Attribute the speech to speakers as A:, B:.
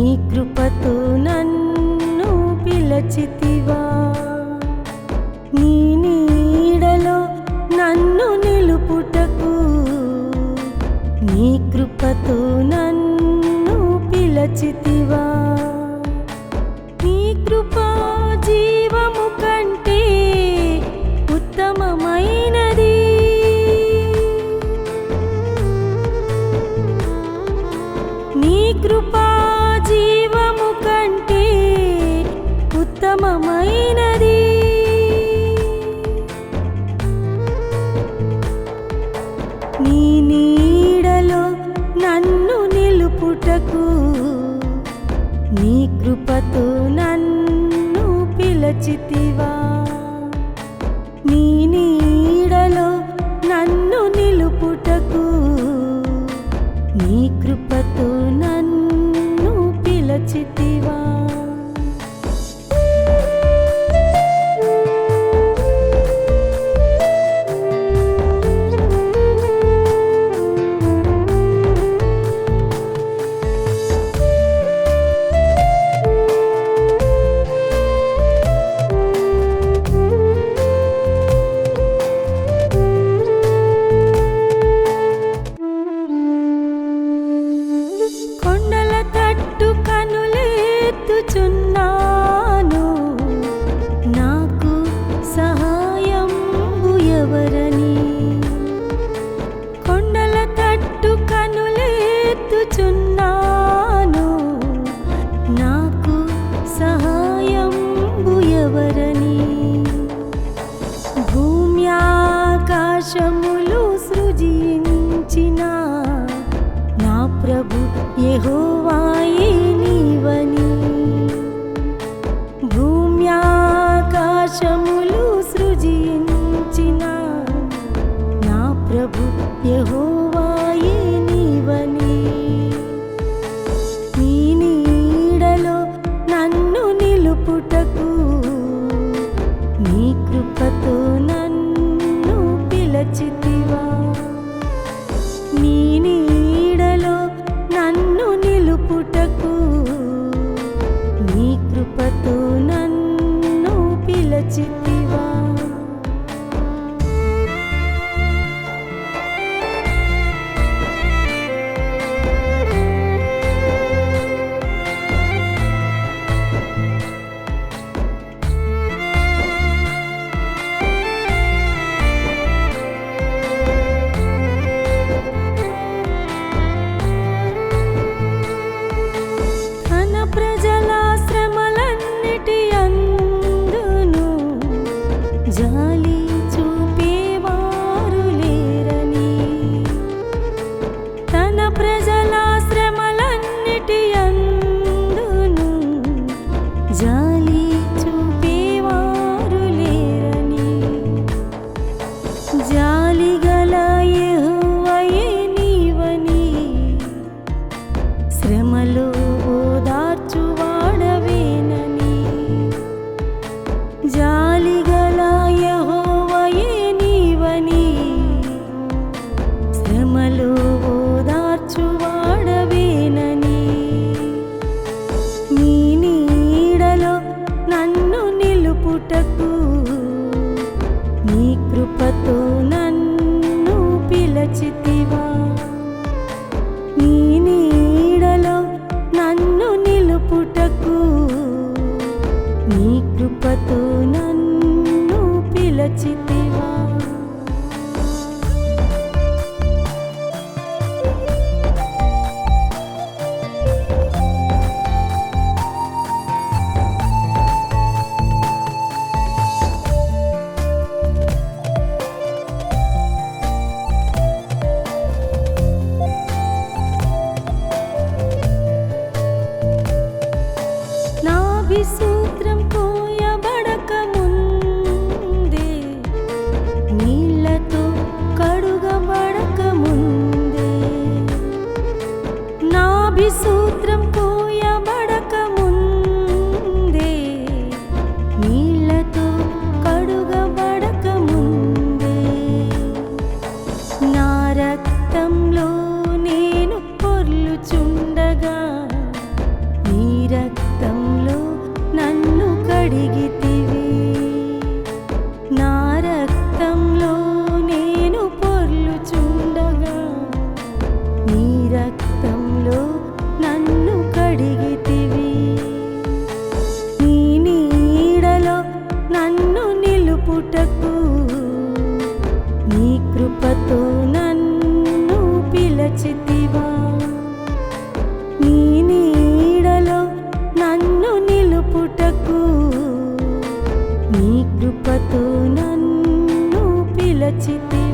A: నీ కృపతో నన్ను పిలచితివా. నీ నీడలో నన్ను నిలుపుటకు. నీ కృపతో నన్ను పిలచితివా. నిలచితివా నీ నీడలో నన్ను నిలుపుటకు నీ కృపతో నన్ను పిలచితి ఎవరని కొండల తట్టు కనులెత్తుచున్నాను నాకు సహాయం ఎవరని భూమ్యాకాశములు ఆకాశములు సృజించిన నా ప్రభు ఎహోవాయే Thank you. காட்டிய ফুটত petit pays.